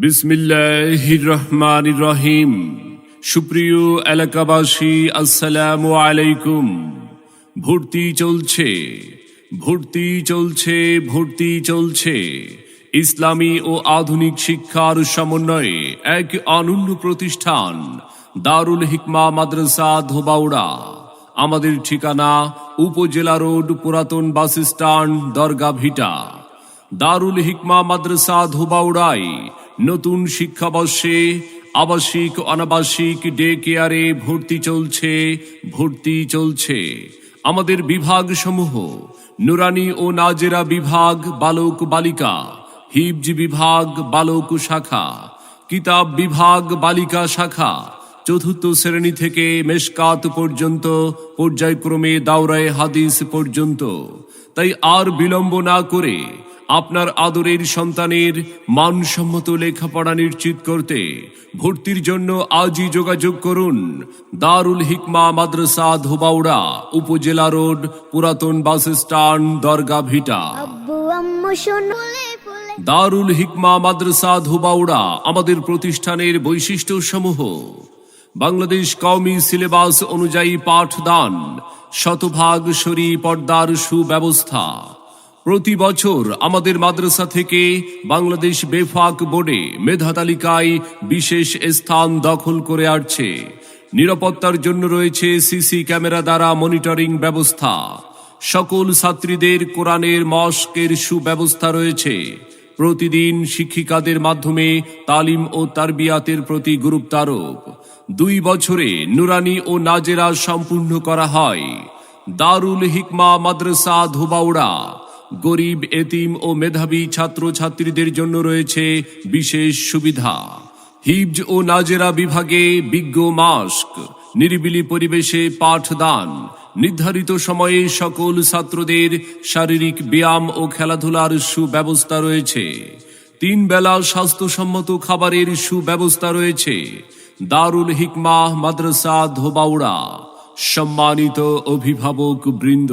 বিসমিল্লাহির রহমান রহিম সুপ্রিয় এলাকাবাসী, আসসালামু আলাইকুম। ভর্তি চলছে ভর্তি চলছে ভর্তি চলছে। ইসলামী ও আধুনিক শিক্ষার সমন্বয়ে এক অনন্য প্রতিষ্ঠান, দারুল হিকমা মাদ্রাসা, ধোবাউড়া। আমাদের ঠিকানা উপজেলা রোড, পুরাতন বাস স্ট্যান্ড দরগা ভিটা দারুল হিকমা মাদ্রাসা ধোবাউড়াই নতুন শিক্ষাবর্ষে আবাসিক অনাবাসিক ডে কেয়ারে ভর্তি চলছে ভর্তি চলছে। আমাদের বিভাগ সমূহ নুরানি ও নাজেরা বিভাগ, বালক বালিকা, হিবজ বিভাগ, বালক শাখা, কিতাব বিভাগ, বালিকা শাখা, চতুর্থ শ্রেণি থেকে মেশকাত পর্যন্ত, পর্যায়ক্রমে দাওরায় হাদিস পর্যন্ত। তাই আর বিলম্ব না করে আপনার আদরের সন্তানের মানসম্মত লেখাপড়া নিশ্চিত করতে ভর্তির জন্য আজই যোগাযোগ করুন। দারুল হিকমা মাদ্রাসা ধোবাউড়া উপজেলা রোড পুরাতন বাস স্ট্যান্ড দরগা ভিটা। দারুল হিকমা মাদ্রাসা ধোবাউড়া আমাদের প্রতিষ্ঠানের বৈশিষ্ট্য সমূহ বাংলাদেশ কওমি সিলেবাস অনুযায়ী পাঠদান শতভাগ সরি পর্দার সুব্যবস্থা। প্রতি বছর আমাদের মাদ্রাসা থেকে বাংলাদেশ বেফাক বোর্ডে মেধা তালিকায় বিশেষ স্থান দখল করে আসছে। নিরাপত্তার জন্য রয়েছে সিসি ক্যামেরা দ্বারা মনিটরিং ব্যবস্থা। সকল ছাত্রীদের কোরআনের মস্কের সুব্যবস্থা রয়েছে। প্রতিদিন শিক্ষিকাদের মাধ্যমে তালিম ও তারবিয়াতের প্রতি গুরুত্বারোপ। দুই বছরে নুরানি ও নাজেরা সম্পূর্ণ করা হয়। দারুল হিকমা মাদ্রাসা ধোবাউড়া। গরিব, এতিম ও মেধাবী ছাত্রছাত্রীদের জন্য রয়েছে বিশেষ সুবিধা। হিবজ ও নাজেরা বিভাগে বিজ্ঞ মাস্ক, নিরিবিলি পরিবেশে পাঠদান, নির্ধারিত সময়ে সকল ছাত্রদের শারীরিক ব্যায়াম ও খেলাধুলার সুব্যবস্থা রয়েছে। তিন বেলা স্বাস্থ্যসম্মত খাবারের সুব্যবস্থা রয়েছে। দারুল হিকমা মাদ্রাসা ধোবাউড়া, সম্মানিত অভিভাবক বৃন্দ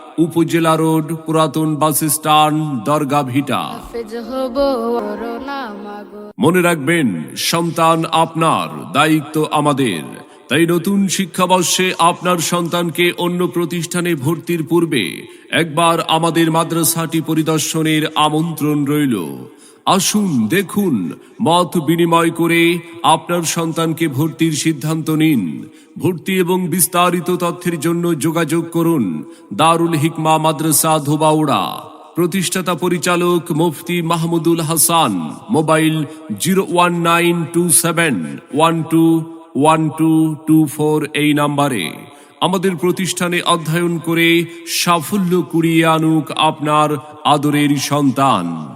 উপজেলা রোড, পুরাতন বাস স্ট্যান্ড, দরগা ভিটা। মনে রাখবেন, সন্তান আপনার, দায়িত্ব আমাদের। তাই নতুন শিক্ষাবর্ষে আপনার সন্তানকে অন্য প্রতিষ্ঠানে ভর্তির পূর্বে একবার আমাদের মাদ্রাসাটি পরিদর্শনের আমন্ত্রণ রইল। আসুন, দেখুন, মত বিনিময় করে আপনার সন্তানকে ভর্তির সিদ্ধান্ত নিন। ভর্তি এবং বিস্তারিত তথ্যের জন্য যোগাযোগ করুন দারুল হিকমা মাদ্রাসা ধোবাউড়া। প্রতিষ্ঠাতা পরিচালক মুফতি Mahmudul Hasan. Mobile zero one nine two seven one two one two two four এই নাম্বারে। আমাদের প্রতিষ্ঠানে অধ্যয়ন করে সাফল্য কুড়িয়ে আনুক আপনার আদরের সন্তান।